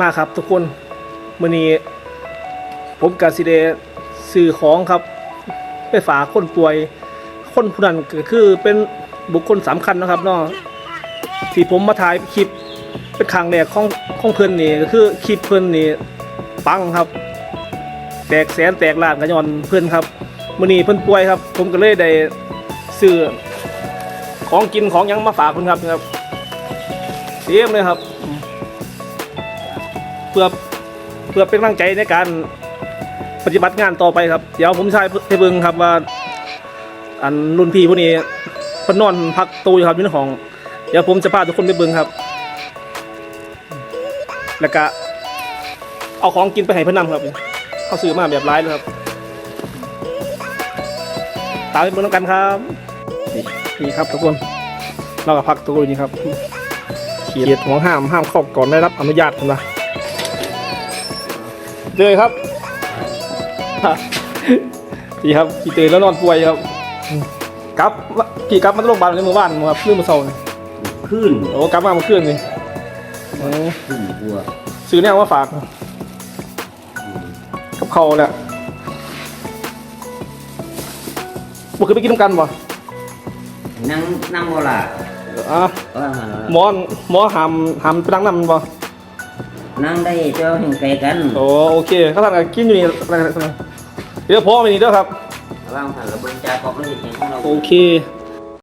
มาครับทุกคนมื้อนี้ผมกับสิเดซื้อของครับ ไปฝากคนป่วย คนผู้นั้นก็คือเป็นบุคคลสำคัญนะครับเนาะที่ผมมาถ่ายคลิปเป็นครั้งแรกของของเพิ่อนนี่ก็คือคลิปเพิ่อนนี่ปังครับ แตกแสนแตกล้านกระยอนเพิ่อนครับมื้อนี้เพิ่อนป่วยครับ ผมก็เลยได้ซื้อของกินของยังมาฝากเพิ่นครับครับเต็มเลยครับ พื่อเพื่อเป็นกำลังใจในการปฏิบัติงานต่อไปครับ เดี๋ยวผมชายไปเบิ่งครับว่า อันรุ่นพี่พวกนี้เพนนอนพักตูอยู่ครับอยู่ในห้อง เดี๋ยวผมจะพาทุกคนไปเบิ่งครับ แล้วก็เอาของกินไปให้เพื่อนนำครับเขาซื้อมาแบบร้ายเลยครับ ตามไปเบิ่งน้ำกันครับนี่ครับทุกคนเราก็พักตัวอยู่นี่ครับเขียดของห้ามห้ามเข้าก่อนได้รับอนุญาตนะ เลยครับพี่ครับพี่ตื่นแล้วนอนป่วยครับกลับพี่กลับมาโรงพยาบาลในเมื่อวานครับเรื่องมาเศร้านี่ขึ้นโอ้กลับมาเมื่อคืนนี่โอ้ขึ้นบัวซื้อแนวมาฝากกับเขาวแหละบ่เคยไปกินน้ำกันบ่นั่งนั่งบ่ล่ะอะเออหมอหมอหามหามไปนั่งนำบ่ นั่งได้เจ้าแห่งไกลกันโอ้โอเคเขาทำกันกินอยู่นี่เดี๋ยวพ่อไปนี่เด้อครับระหว่างผ่านระเบิดจากอกเลยเห็นของเราโอเค